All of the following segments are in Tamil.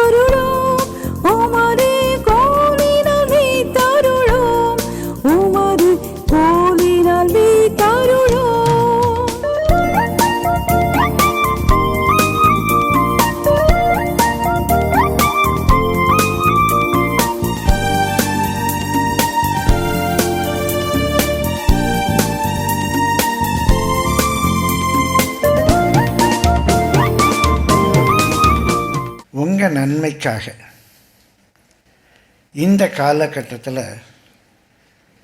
ഒരു நன்மைக்காக. இந்த காலகட்டத்தில்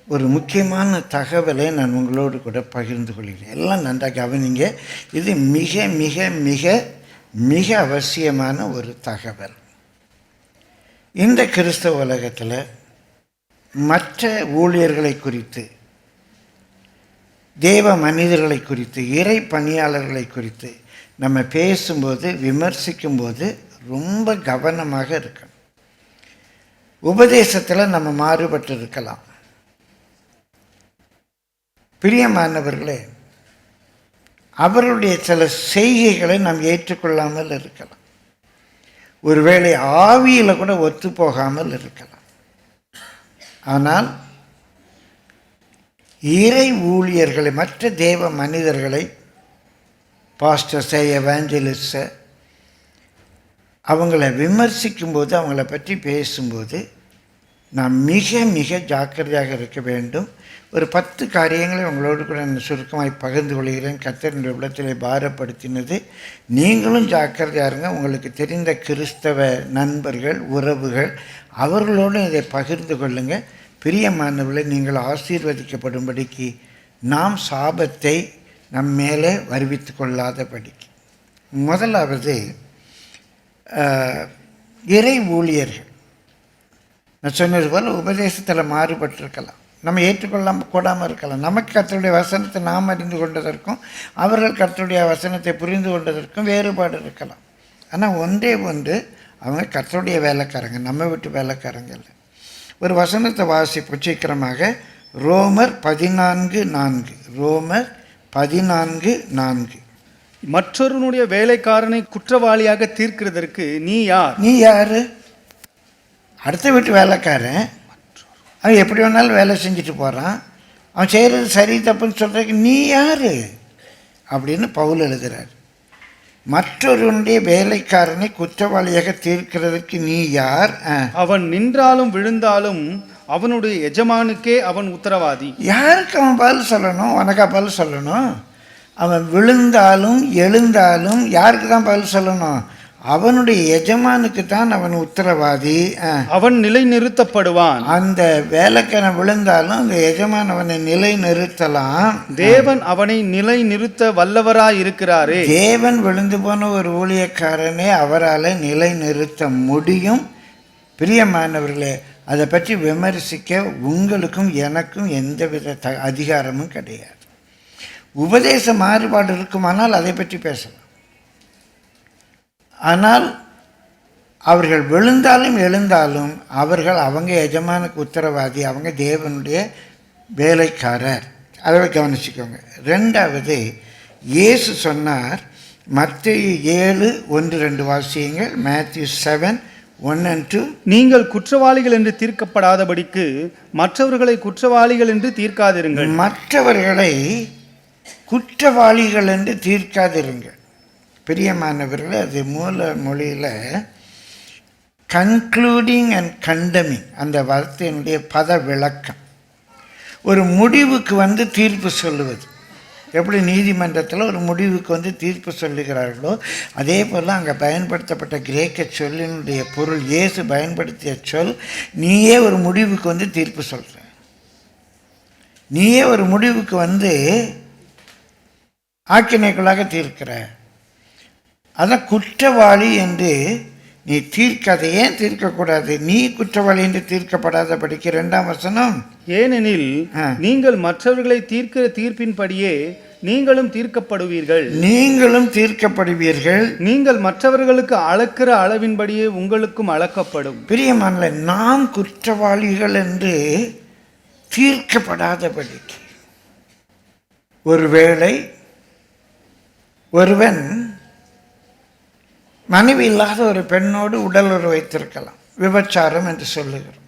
ஒரு முக்கியமான தகவலை நான் உங்களோடு கூட பகிர்ந்து கொள்கிறேன். எல்லாம் நன்றாக கவனிங்க இது மிக மிக மிக மிக அவசியமான ஒரு தகவல். இந்த கிறிஸ்தவ உலகத்தில் மற்ற ஊழியர்களை குறித்து தேவ மனிதர்களை குறித்து இறை பணியாளர்களை குறித்து நம்ம பேசும்போது விமர்சிக்கும்போது ரொம்ப கவனமாக இருக்கணும். உபதேசத்தில் நம்ம மாறுபட்டு இருக்கலாம் பிரியமானவர்களே அவருடைய சில செய்கைகளை நாம் ஏற்றுக்கொள்ளாமல் இருக்கலாம். ஒருவேளை ஆவியில் கூட ஒத்து போகாமல் இருக்கலாம். ஆனால் இறை ஊழியர்களை மற்ற தேவ மனிதர்களை பாஸ்டர்ஸை எவாஞ்சலிஸ்டை அவங்கள விமர்சிக்கும்போது அவங்கள பற்றி பேசும்போது நாம் மிக மிக ஜாக்கிரதையாக இருக்க வேண்டும். ஒரு பத்து காரியங்களை உங்களோடு கூட நான் சுருக்கமாய் பகிர்ந்து கொள்கிறேன். கத்தரின் உள்ளத்திலே பாரப்படுத்தினது. நீங்களும் ஜாக்கிரதையாக இருங்க. உங்களுக்கு தெரிந்த கிறிஸ்தவ நண்பர்கள் உறவுகள் அவர்களோடும் இதை பகிர்ந்து கொள்ளுங்கள் பிரியமானவர்களை நீங்கள் ஆசீர்வதிக்கப்படும்படிக்கு நாம் சாபத்தை நம் மேலே வருவித்து கொள்ளாதபடிக்கு. முதலாவது இறை ஊழியர்கள். நான் சொன்னது போல் உபதேசத்தில் மாறுபட்டிருக்கலாம். நம்ம ஏற்றுக்கொள்ளாம கூடாமல் இருக்கலாம். நமக்கு கர்த்தருடைய வசனத்தை நாம் அறிந்து கொண்டதற்கும் அவர்கள் கர்த்தருடைய வசனத்தை புரிந்து கொண்டதற்கும் வேறுபாடு இருக்கலாம். ஆனால் ஒன்றே ஒன்று அவங்க கர்த்தருடைய வேலைக்காரங்க நம்ம வீட்டு வேலைக்காரங்க இல்லை. ஒரு வசனத்தை வாசிப்பு சீக்கிரமாக. ரோமர் பதினான்கு நான்கு. ரோமர் பதினான்கு நான்கு. மற்றொருனுடைய வேலைக்காரனை குற்றவாளியாக தீர்க்கிறதற்கு நீ யார்? நீ யாரு? அடுத்த வீட்டு வேலைக்காரன். அவன் எப்படி வேணாலும் வேலை செஞ்சுட்டு போகிறான் அவன் செய்கிறது சரி தப்புன்னு சொல்கிறதுக்கு நீ யார்? அப்படின்னு பவுல் எழுதுறார். மற்றொருவனுடைய வேலைக்காரனை குற்றவாளியாக தீர்க்கிறதுக்கு நீ யார். அவன் நின்றாலும் விழுந்தாலும் அவனுடைய எஜமானுக்கே அவன் உத்தரவாதி. யாருக்கு அவன் பதில் சொல்லணும்? உனக்கா பதில் சொல்லணும்? அவன் விழுந்தாலும் எழுந்தாலும் யாருக்கு தான் பதில் சொல்லணும்? அவனுடைய எஜமானுக்கு தான் அவன் உத்தரவாதி. அவன் நிலைநிறுத்தப்படுவான். அந்த வேலைக்காரன் விழுந்தாலும் அந்த எஜமான் அவனை நிலை நிறுத்தலாம் தேவன் அவனை நிலைநிறுத்த வல்லவராய் இருக்கிறாரே. தேவன் விழுந்து போன ஒரு ஊழியக்காரனை அவரால் நிலை நிறுத்த முடியும். பிரியமானவர்களே அதை பற்றி விமர்சிக்க உங்களுக்கும் எனக்கும் எந்தவித த அதிகாரமும் கிடையாது. உபதேச மாறுபாடு இருக்குமானால் அதை பற்றி பேசலாம். ஆனால் அவர்கள் விழுந்தாலும் எழுந்தாலும் அவர்கள் அவங்க எஜமானுக்கு உத்தரவாதி அவங்க தேவனுடைய வேலைக்காரர். அதை கவனிச்சுக்கோங்க. ரெண்டாவது இயேசு சொன்னார் மத்திய ஏழு ஒன்று ரெண்டு வாசியங்கள். Matthew seven one and two. நீங்கள் குற்றவாளிகள் என்று தீர்க்கப்படாதபடிக்கு மற்றவர்களை குற்றவாளிகள் என்று தீர்க்காதிருங்கள். மற்றவர்களை குற்றவாளிகள் என்று தீர்க்காதிருங்க. பிரியமானவர்கள் அது மூல மொழியில் கன்க்ளூடிங் அண்ட் கண்டமிங் அந்த வார்த்தையினுடைய பத விளக்கம் ஒரு முடிவுக்கு வந்து தீர்ப்பு சொல்லுவது. எப்படி நீதிமன்றத்தில் ஒரு முடிவுக்கு வந்து தீர்ப்பு சொல்லுகிறார்களோ அதே போல் அங்கே பயன்படுத்தப்பட்ட கிரேக்க சொல்லினுடைய பொருள் இயேசு பயன்படுத்திய சொல் நீயே ஒரு முடிவுக்கு வந்து தீர்ப்பு சொல்கிற நீயே ஒரு முடிவுக்கு வந்து ஆக்கினைக்குள்ளாக தீர்க்கிற. அதான் குற்றவாளி என்று நீ தீர்க்காத ஏன் தீர்க்கக்கூடாது? நீ குற்றவாளி என்று தீர்க்கப்படாத படிக்க ரெண்டாம் வசனம். ஏனெனில். நீங்கள் மற்றவர்களை தீர்க்கிற தீர்ப்பின்படியே நீங்களும் தீர்க்கப்படுவீர்கள். நீங்களும் தீர்க்கப்படுவீர்கள். நீங்கள் மற்றவர்களுக்கு அளக்கிற அளவின்படியே உங்களுக்கும் அளக்கப்படும். பிரியமானல நாம் குற்றவாளிகள் என்று தீர்க்கப்படாதபடிக்கு. ஒருவேளை ஒருவன் மனைவி இல்லாத ஒரு பெண்ணோடு உடல் உறவு வைத்திருக்கலாம் விபச்சாரம் என்று சொல்லுகிறோம்.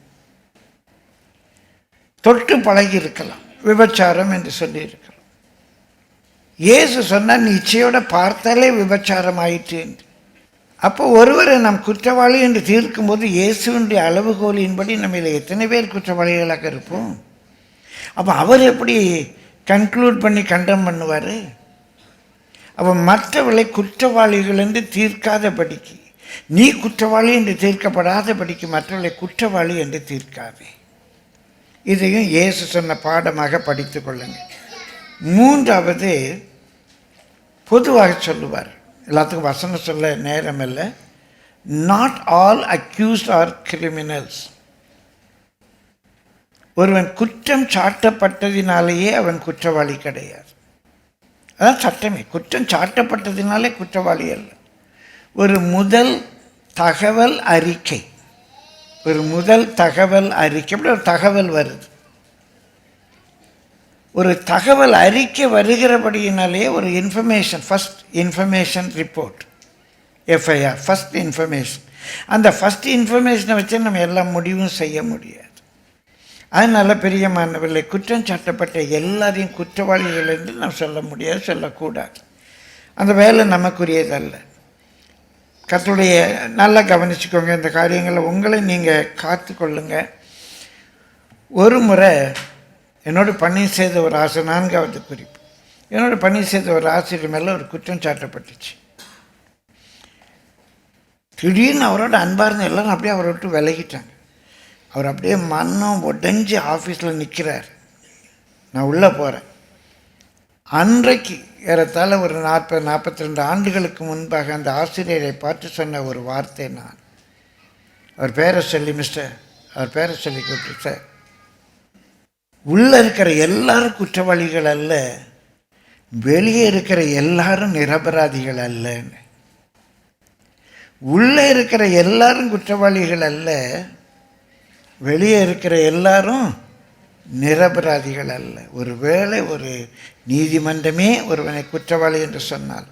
தொட்டு பழகி இருக்கலாம். விபச்சாரம் என்று சொல்லியிருக்கிறோம். இயேசு சொன்னால் நிச்சயோட பார்த்தாலே விபச்சாரம் ஆயிற்று என்று. அப்போ ஒருவரை நாம் குற்றவாளி என்று தீர்க்கும்போது இயேசுவினுடைய அளவுகோலின்படி நம்ம இதில் எத்தனை பேர் குற்றவாளிகளாக இருப்போம்? அப்போ அவர் எப்படி கன்க்ளூட் பண்ணி கண்டம் பண்ணுவார்? அவன் மற்றவர்களை குற்றவாளிகள் என்று தீர்க்காதபடிக்கு. நீ குற்றவாளி என்று தீர்க்கப்படாதபடிக்கு மற்றவர்களை குற்றவாளி என்று தீர்க்காதே. இதையும் இயேசு சொன்ன பாடமாக படித்து கொள்ளுங்கள். மூன்றாவது பொதுவாக சொல்லுவார். எல்லாத்துக்கும் வசனம் சொல்ல நேரம் இல்லை. Not all accused are criminals ஒருவன் குற்றம் சாட்டப்பட்டதினாலேயே அவன் குற்றவாளி கிடையாது. அதான் சட்டமே. குற்றம் சாட்டப்பட்டதினாலே குற்றவாளி அல்ல ஒரு முதல் தகவல் அறிக்கை. ஒரு முதல் தகவல் அறிக்கை. அப்படி ஒரு தகவல் வருது. ஒரு தகவல் அறிக்கை வருகிறபடியினாலே ஒரு information first information report FIR first information அந்த ஃபஸ்ட் இன்ஃபர்மேஷனை வச்சு நம்ம எல்லா முடிவும் செய்ய முடியாது. அதனால் பெரியமானவர்களை குற்றம் சாட்டப்பட்ட எல்லாரையும் குற்றவாளிகள் என்று நாம் சொல்ல முடியாது சொல்லக்கூடாது. அந்த வேலை நமக்குரியதல்ல. கத்துடைய நல்லா கவனிச்சுக்கோங்க இந்த காரியங்களை உங்களை நீங்கள் காத்து கொள்ளுங்க ஒரு முறை என்னோட பணி செய்த ஒரு ஆசை நான்காவது குறிப்பு. என்னோட பணி செய்த ஒரு ஆசிரியர் மேலே ஒரு குற்றம் சாட்டப்பட்டுச்சு. திடீர்னு அவரோட அன்பாக இருந்த எல்லாரும் அப்படியே அவரை விட்டு விலகிட்டாங்க. அவர் அப்படியே மன்னம் உடஞ்சி ஆஃபீஸில் நிற்கிறார் நான் உள்ளே போகிறேன் அன்றைக்கு ஏறத்தாழ ஒரு நாற்பது நாற்பத்தி ரெண்டு ஆண்டுகளுக்கு முன்பாக அந்த ஆசிரியரை பார்த்து சொன்ன ஒரு வார்த்தை நான். அவர் பேரை சொல்லி மிஸ்டர் அவர் பேரை சொல்லி கூப்பிட்டு சார் உள்ளே இருக்கிற எல்லாரும் குற்றவாளிகள் அல்ல. வெளியே இருக்கிற எல்லாரும் நிரபராதிகள் அல்லன்னு. உள்ளே இருக்கிற எல்லாரும் குற்றவாளிகள் அல்ல. வெளியே இருக்கிற எல்லாரும் நிரபராதிகள் அல்ல. ஒருவேளை ஒரு நீதிமன்றமே ஒருவனை குற்றவாளி என்று சொன்னால்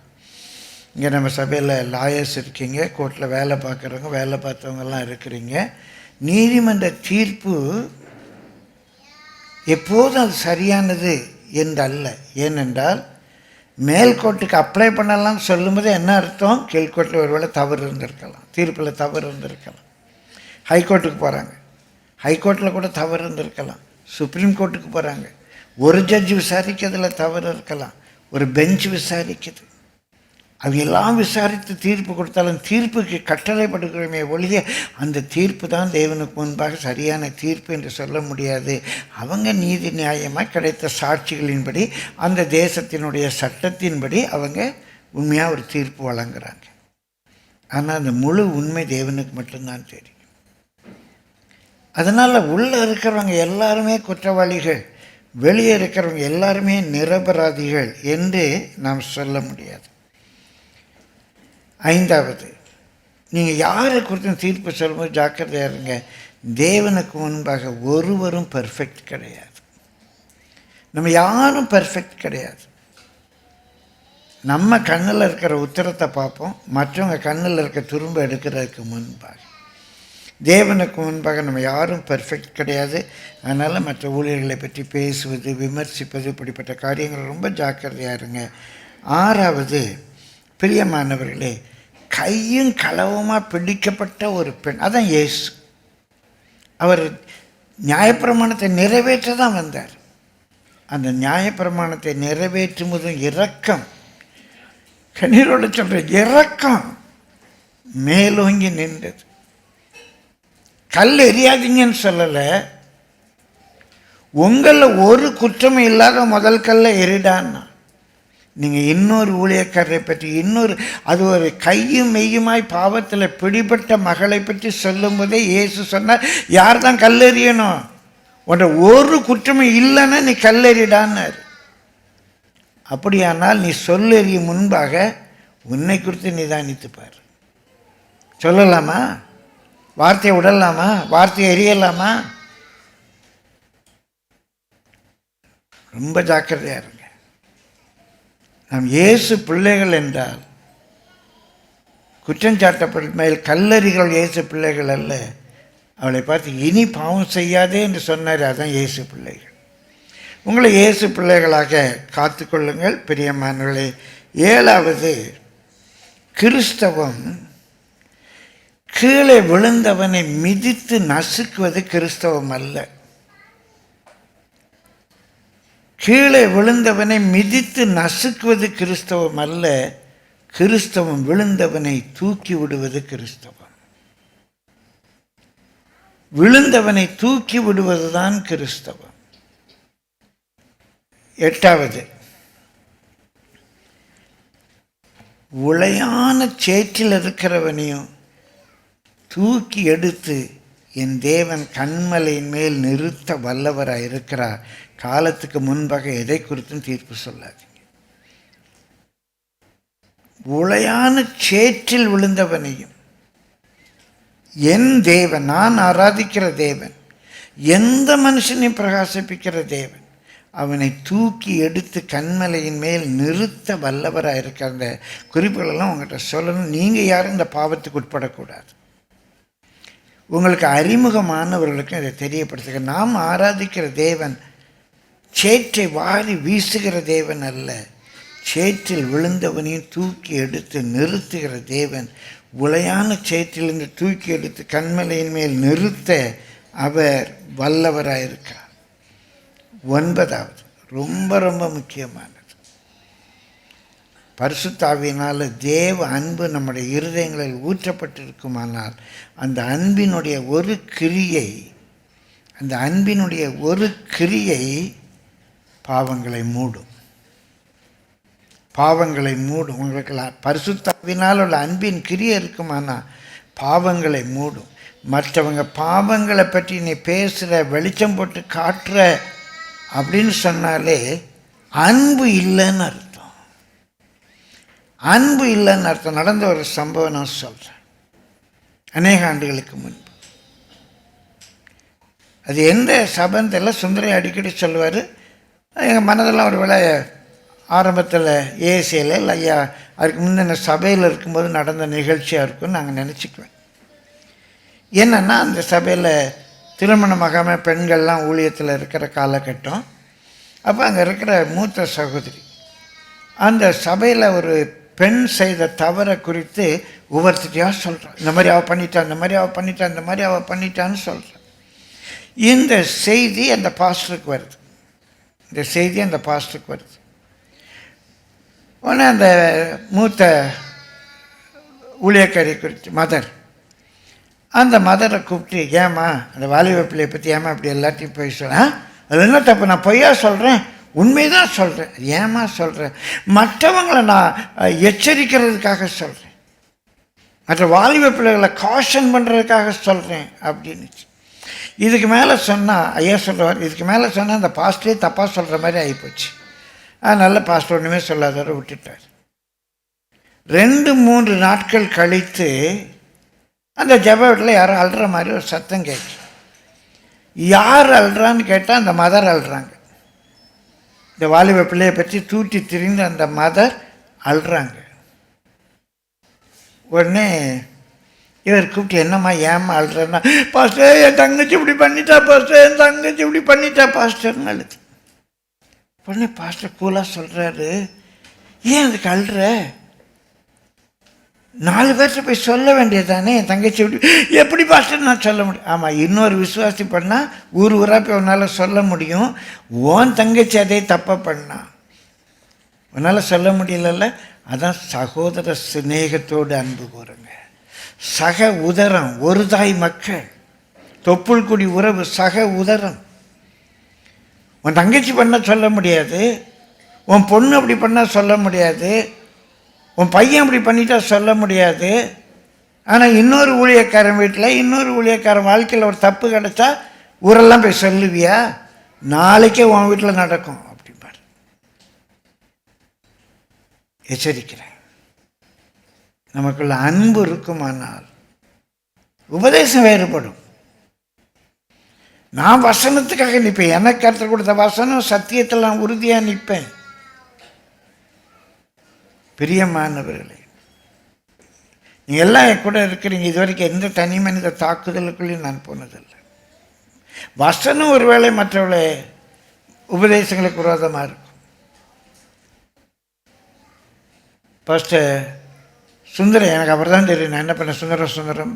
இங்கே நம்ம சபையில் லாயர்ஸ் இருக்கீங்க கோர்ட்டில் வேலை பார்க்குறவங்க வேலை பார்த்தவங்கெல்லாம் இருக்கிறீங்க. நீதிமன்ற தீர்ப்பு எப்போதும் அது சரியானது என்று அல்ல ஏனென்றால் மேல்கோர்ட்டுக்கு அப்ளை பண்ணலாம் சொல்லும்போது என்ன அர்த்தம்? கீழ்கோர்ட்டில் ஒருவேளை தவறு இருந்திருக்கலாம். தீர்ப்பில் தவறு இருந்திருக்கலாம். ஹைகோர்ட்டுக்கு போகிறாங்க ஹைகோர்ட்டில் கூட தவறு இருந்திருக்கலாம் சுப்ரீம் கோர்ட்டுக்கு போகிறாங்க ஒரு ஜட்ஜ் விசாரிக்கிறதுல தவறு இருக்கலாம் ஒரு பெஞ்ச் விசாரிக்குது. அவங்க எல்லாம் விசாரித்து தீர்ப்பு கொடுத்தாலும் தீர்ப்புக்கு கட்டளைப்படுகிறோமே ஒழிய அந்த தீர்ப்பு தான் தேவனுக்கு முன்பாக சரியான தீர்ப்பு என்று சொல்ல முடியாது. அவங்க நீதி நியாயமாக கிடைத்த சாட்சிகளின்படி அந்த தேசத்தினுடைய சட்டத்தின்படி அவங்க உண்மையாக ஒரு தீர்ப்பு வழங்குறாங்க. ஆனால் அந்த முழு உண்மை தேவனுக்கு மட்டும்தான் தெரியும். அதனால் உள்ளே இருக்கிறவங்க எல்லாருமே குற்றவாளிகள் வெளியே இருக்கிறவங்க எல்லாருமே நிரபராதிகள் என்று நாம் சொல்ல முடியாது. ஐந்தாவது நீங்கள் யாரை குறித்தும் தீர்ப்பு சொல்லும்போது ஜாக்கிரதையாக இருங்க. தேவனுக்கு முன்பாக ஒருவரும் பர்ஃபெக்ட் கிடையாது. நம்ம யாரும் பர்ஃபெக்ட் கிடையாது. நம்ம கண்ணில் இருக்கிற உத்தரத்தை பார்ப்போம் மற்றவங்க கண்ணில் இருக்க துரும்ப எடுக்கிறதுக்கு முன்பாக. தேவனுக்கு முன்பாக நம்ம யாரும் பெர்ஃபெக்ட் கிடையாது. அதனால் மற்ற ஊழியர்களை பற்றி பேசுவது விமர்சிப்பது இப்படிப்பட்ட காரியங்கள் ரொம்ப ஜாக்கிரதையாக இருங்க. ஆறாவது பிரியமானவர்களே கையும் களவுமாக பிடிக்கப்பட்ட ஒரு பெண் அதான் இயேசு. அவர் நியாயப்பிரமாணத்தை நிறைவேற்ற தான் வந்தார். அந்த நியாயப்பிரமாணத்தை நிறைவேற்றும் போதும் இரக்கம். கண்ணீரோட சொல்கிற இரக்கம். மேலோங்கி நின்றது. கல் எரியாதீங்கன்னு சொல்லலை. உங்களில் ஒரு குற்றம் இல்லாத முதல் கல்ல எரிடான்னா நீங்கள் இன்னொரு ஊழியக்காரரை பற்றி இன்னொரு அது ஒரு கையும் மெய்யுமாய் பாவத்தில் பிடிபட்ட மகளை பற்றி சொல்லும்போதே இயேசு சொன்னார் யார் தான் கல்லெறியணும் உன்ட ஒரு குற்றமும் இல்லைன்னா நீ கல்லெறிடான்னார் அப்படியானால் நீ சொல்லெறியும் முன்பாக உன்னை குறித்து நிதானித்துப்பார். சொல்லலாமா? வார்த்தையை விடலாமா வார்த்தையை எரியலாமா? ரொம்ப ஜாக்கிரதையாக இருங்க. நாம் இயேசு பிள்ளைகள் என்றால் குற்றஞ்சாட்டப்பட்ட மேல் கல்லறிகள் இயேசு பிள்ளைகள் அல்ல. அவளை பார்த்து இனி பாவம் செய்யாதே என்று சொன்னார். அதான் இயேசு பிள்ளைகள். உங்களை இயேசு பிள்ளைகளாக காத்துக்கொள்ளுங்கள். பிரியமானவர்களே ஏழாவது கிறிஸ்தவம் கீழே விழுந்தவனை மிதித்து நசுக்குவது கிறிஸ்தவம் அல்ல. கீழே விழுந்தவனை மிதித்து நசுக்குவது கிறிஸ்தவம் அல்ல. கிறிஸ்தவம் விழுந்தவனை தூக்கி விடுவது கிறிஸ்தவம். விழுந்தவனை தூக்கி விடுவதுதான் கிறிஸ்தவம். எட்டாவது உளையான சேற்றில் இருக்கிறவனையும் தூக்கி எடுத்து என் தேவன் கண்மலையின் மேல் நிறுத்த வல்லவராக இருக்கிறார். காலத்துக்கு முன்பாக எதை குறித்தும் தீர்ப்பு சொல்லாதீங்க. உளையான சேற்றில் விழுந்தவனையும் என் தேவன் நான் ஆராதிக்கிற தேவன் எந்த மனுஷனையும் பிரகாசிப்பிக்கிற தேவன் அவனை தூக்கி எடுத்து கண்மலையின் மேல் நிறுத்த வல்லவராக இருக்கிற அந்த குறிப்புகளெல்லாம் உங்கள்கிட்ட சொல்லணும். நீங்கள் யாரும் இந்த பாவத்துக்கு உட்படக்கூடாது. உங்களுக்கு அறிமுகமானவர்களுக்கும் இதை தெரியப்படுத்துக நாம் ஆராதிக்கிற தேவன் சேற்றை வாரி வீசுகிற தேவன் அல்ல. சேற்றில் விழுந்தவனையும் தூக்கி எடுத்து நிறுத்துகிற தேவன். உளையான சேற்றிலிருந்து தூக்கி எடுத்து கண்மலையின் மேல் நிறுத்த அவர் வல்லவராயிருக்கார் ஒன்பதாவது ரொம்ப ரொம்ப முக்கியமானது பரிசுத்தாவினால் தேவ அன்பு நம்முடைய இருதயங்களில் ஊற்றப்பட்டிருக்குமானால் அந்த அன்பினுடைய ஒரு கிரியை அந்த அன்பினுடைய ஒரு கிரியை பாவங்களை மூடும். பாவங்களை மூடும். உங்களுக்கு பரிசுத்தாவினால் உள்ள அன்பின் கிரியை இருக்குமானா பாவங்களை மூடும். மற்றவங்க பாவங்களை பற்றி நீ பேசுகிற வெளிச்சம் போட்டு காட்டுற அப்படின்னு சொன்னாலே அன்பு இல்லைன்னு அர்த்தம். அன்பு இல்லைன்னு அர்த்தம். நடந்த ஒரு சம்பவம் நான் சொல்கிறேன் அநேக ஆண்டுகளுக்கு முன்பு அது எந்த சபந்தத்தில் சுந்தரி அடிக்கடி சொல்லுவார். எங்கள் மனதெல்லாம் ஒரு வேளை ஆரம்பத்தில் ஏசியில் இல்லை ஐயா அதுக்கு முந்தின சபையில் இருக்கும்போது நடந்த நிகழ்ச்சியாக இருக்கும்னு நாங்கள் நினச்சிக்குவேன். என்னென்னா அந்த சபையில் திருமணமாகாமல் பெண்கள்லாம் ஊழியத்தில் இருக்கிற காலகட்டம். அப்போ அங்கே இருக்கிற மூத்த சகோதரி அந்த சபையில் ஒரு பெண் செய்த தவறை குறித்து ஒவ்வொருத்தையாக சொல்கிறான் இந்த மாதிரி அவள் பண்ணிட்டா இந்த மாதிரி அவள் பண்ணிட்டான் இந்த மாதிரி அவள் பண்ணிட்டான்னு சொல்கிறான் இந்த செய்தி அந்த பாஸ்டருக்கு வருது. இந்த செய்தி அந்த பாஸ்டருக்கு வருது. உடனே அந்த மூத்த ஊழியக்காரி குறித்து மதர். அந்த மதரை கூப்பிட்டு ஏமா அந்த வாலிப பிள்ளையை பற்றி ஏமா அப்படி எல்லாத்தையும் போய் சொல்ல அது என்ன தப்பு? நான் பொய்யா சொல்கிறேன் உண்மைதான் சொல்கிறேன் ஏமா சொல்கிறேன் மற்றவங்களை நான் எச்சரிக்கிறதுக்காக சொல்கிறேன் மற்ற வாலிப பிள்ளைகளை காஷன் பண்ணுறதுக்காக சொல்கிறேன் அப்படின்னு இதுக்கு மேலே சொன்னால் ஐயா சொல்கிறவர் இதுக்கு மேலே சொன்னால் அந்த பாஸ்டே தப்பாக சொல்கிற மாதிரி ஆகிப்போச்சு அதனால் பாஸ்டர் ஒன்றுமே சொல்லாதவரை விட்டுட்டார். ரெண்டு மூன்று நாட்கள் கழித்து அந்த ஜப வீட்டில் யாரும் அழுற மாதிரி ஒரு சத்தம் கேட்கு யார் அழுறான்னு கேட்டால் அந்த மதர் அழுறாங்க இந்த வாலிப பிள்ளையை பற்றி தூட்டி திரிந்து அந்த மதர் அழுறாங்க. உடனே இவர் கூப்பிட்டு என்னம்மா ஏம்மா அழுறேன்னா? பாஸ்டர் என் தங்கச்சி இப்படி பண்ணிட்டா பாஸ்டர் என் தங்கச்சி இப்படி பண்ணிட்டா பாஸ்டர்னு அழுது. உடனே பாஸ்டர் கூலாக சொல்கிறாரு ஏன் அதுக்கு அழுற? நாலு பேர்கிட்ட போய் சொல்ல வேண்டியது தானே என் தங்கச்சி எப்படி எப்படி பாஸ்டர் நான் சொல்ல முடியும்? ஆமாம் இன்னொரு விசுவாசி பண்ணால் ஊர் ஊராக போய் உன்னால் சொல்ல முடியும். உன் தங்கச்சி அதே தப்பாக பண்ணான் உன்னால் சொல்ல முடியலல்ல? அதான் சகோதர சிநேகத்தோடு அன்பு கூறுங்க. சக உதரம் ஒரு தாய் மக்கள். தொப்புள் குடி உறவு சக உதரம். உன் தங்கச்சி பண்ண சொல்ல முடியாது. உன் பொண்ணு அப்படி பண்ணால் சொல்ல முடியாது. உன் பையன் அப்படி பண்ணிட்டா சொல்ல முடியாது. ஆனால் இன்னொரு ஊழியக்காரன் வீட்டில் இன்னொரு ஊழியக்காரன் வாழ்க்கையில் ஒரு தப்பு கிடச்சா ஊரெல்லாம் போய் சொல்லுவியா? நாளைக்கே உன் வீட்டில் நடக்கும் அப்படிம்பார். எச்சரிக்கிறேன். நமக்குள்ள அன்பு இருக்குமானால் உபதேசம் வேறுபடும். நான் வசனத்துக்காக நிற்பேன் எனக்கு கற்றுக் கொடுத்த வசனம் சத்தியத்தில் நான் உறுதியாக நிற்பேன் பிரியமானவர்களே நீங்கள் எல்லாம் என் கூட இருக்கிறீங்க இது வரைக்கும் எந்த தனி மனித தாக்குதலுக்குள்ளேயும் நான் போனதில்லை. வசனம் ஒருவேளை மற்றவளை உபதேசங்களுக்கு விரோதமாக இருக்கும். ஃபஸ்ட்டு சுந்தரம் எனக்கு அப்புறம் தான் தெரியும். நான் என்ன பண்ணேன்? சுந்தரம் சுந்தரம்.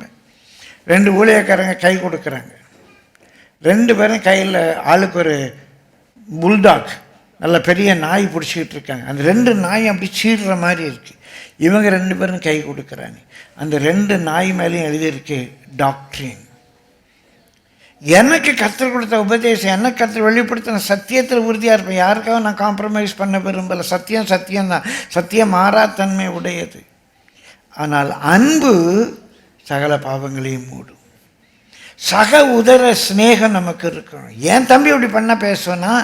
ரெண்டு ஊழியக்காரங்க கை கொடுக்குறாங்க. ரெண்டு பேரும் கையில் ஆளுக்கு ஒரு புல்டாக் நல்ல பெரிய நாய் பிடிச்சிக்கிட்டு இருக்காங்க. அந்த ரெண்டு நாயும் அப்படி சீடுற மாதிரி இருக்குது இவங்க ரெண்டு பேரும் கை கொடுக்குறாங்க. அந்த ரெண்டு நாய் மேலேயும் எழுதியிருக்கு டாக்டரின் எனக்கு கற்றுக் கொடுத்த உபதேசம் எனக்கு கற்று வெளிப்படுத்தின சத்தியத்தில் உறுதியாக இருப்பேன். யாருக்காக நான் காம்ப்ரமைஸ் பண்ண விரும்பலை. சத்தியம் சத்தியம்தான் சத்தியம் மாறாத்தன்மை உடையது. ஆனால் அன்பு சகல பாவங்களையும் மூடும். சக உதர சிநேகம் நமக்கு இருக்கணும். என் தம்பி இப்படி பண்ணால் பேசுவேன்னா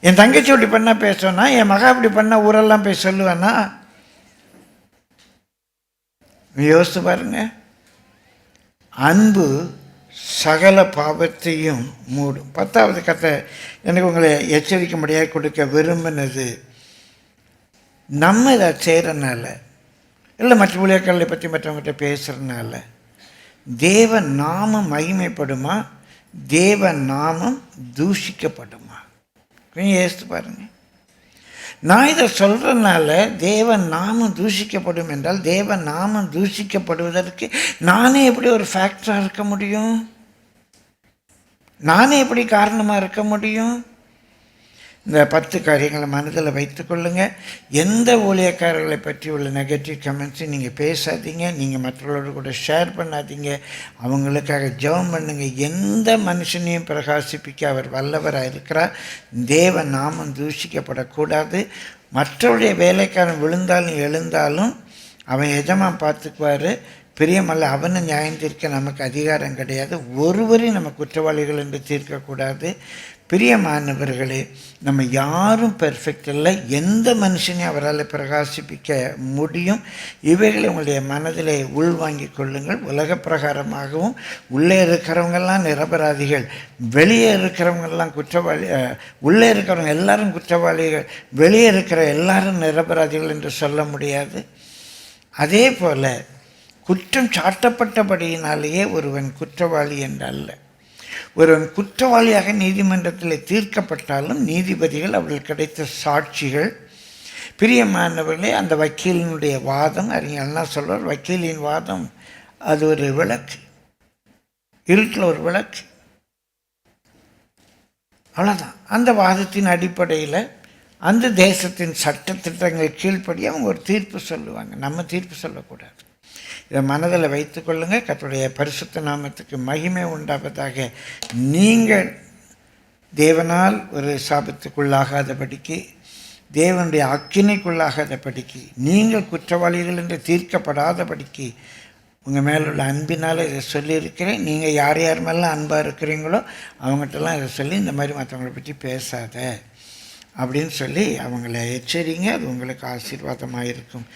என் தங்கச்சி இப்படி பண்ணால் பேசுவேனா என் மகா இப்படி பண்ணால் ஊரெல்லாம் போய் சொல்லுவேன்னா யோசித்து பாருங்க. அன்பு சகல பாவத்தையும் மூடும். பத்தாவது கதை எனக்கு உங்களை எச்சரிக்கும்படியாக கொடுக்க விரும்பினது நம்ம இதை செய்கிறனால இல்லை மற்ற ஊழியர்களை பற்றி மற்றவங்ககிட்ட பேசுகிறனால தேவ நாமம் மகிமைப்படுமா தேவ நாமம் தூஷிக்கப்படுமா? கொஞ்சம் யோசித்து நான் இதை சொல்கிறதுனால தேவன் நாமம் தூஷிக்கப்படும் என்றால் தேவன் நாமம் தூஷிக்கப்படுவதற்கு நானே எப்படி ஒரு ஃபேக்டராக இருக்க முடியும்? நானே எப்படி காரணமாக இருக்க முடியும்? இந்த பத்து காரியங்களை மனதில் வைத்துக்கொள்ளுங்கள் எந்த ஊழியக்காரர்களை பற்றி உள்ள நெகட்டிவ் கமெண்ட்ஸையும் நீங்கள் பேசாதீங்க. நீங்கள் மற்றவர்களோட கூட ஷேர் பண்ணாதீங்க. அவங்களுக்காக ஜெபம் பண்ணுங்கள் எந்த மனுஷனையும் பிரகாசிப்பிக்க அவர் வல்லவராக இருக்கிறார். தேவ நாமம் தூஷிக்கப்படக்கூடாது. மற்றவருடைய வேலைக்காரன் விழுந்தாலும் எழுந்தாலும் அவன் எஜமான் பார்த்துக்குவார். பிரியமல்ல அவனை நியாயம் தீர்க்க நமக்கு அதிகாரம் கிடையாது. ஒருவரையும் நம்ம குற்றவாளிகள் என்று தீர்க்கக்கூடாது. பிரியமானவர்களே நம்ம யாரும் பெர்ஃபெக்ட் இல்லை. எந்த மனுஷனையும் அவரால் பிரகாசிப்பிக்க முடியும். இவைகளை உங்களுடைய மனதிலே உள்வாங்கிக் கொள்ளுங்கள். உலக பிரகாரமாகவும் உள்ளே இருக்கிறவங்கெல்லாம் நிரபராதிகள் வெளியே இருக்கிறவங்கெல்லாம் குற்றவாளி உள்ளே இருக்கிறவங்க எல்லாரும் குற்றவாளிகள் வெளியே இருக்கிற எல்லாரும் நிரபராதிகள் என்று சொல்ல முடியாது. அதே போல் குற்றம் சாட்டப்பட்டபடியினாலேயே ஒருவன் குற்றவாளி என்றல்ல ஒருவன் குற்றவாளியாக நீதிமன்றத்தில் தீர்க்கப்பட்டாலும் நீதிபதிகள் அவர்கள் கிடைத்த சாட்சிகள். பிரியமானவர்களே அந்த வக்கீலினுடைய வாதம் அறிஞர்லாம் சொல்வார் வக்கீலின் வாதம் அது ஒரு விளக்கு. இருட்டில் ஒரு விளக்கு. அவ்வளோதான் அந்த வாதத்தின் அடிப்படையில் அந்த தேசத்தின் சட்ட திட்டங்கள் கீழ்ப்படி அவங்க ஒரு தீர்ப்பு சொல்லுவாங்க. நம்ம தீர்ப்பு சொல்லக்கூடாது. இதை மனதில் வைத்துக்கொள்ளுங்க கர்த்தருடைய பரிசுத்த நாமத்துக்கு மகிமை உண்டாவதாக. நீங்கள் தேவனால் ஒரு சாபத்துக்குள்ளாகாதபடிக்கு தேவனுடைய அக்கினைக்குள்ளாகாதபடிக்கு நீங்கள் குற்றவாளிகள் என்று தீர்க்கப்படாதபடிக்கு உங்கள் மேலுள்ள அன்பினால் இதை சொல்லியிருக்கிறேன். நீங்கள் யார் யார் மேலாம் அன்பாக இருக்கிறீங்களோ அவங்ககிட்டலாம் இதை சொல்லி இந்த மாதிரி மற்றவங்களை பற்றி பேசாத அப்படின்னு சொல்லி அவங்கள எச்சரிங்க. அது உங்களுக்கு ஆசீர்வாதமாக இருக்கும்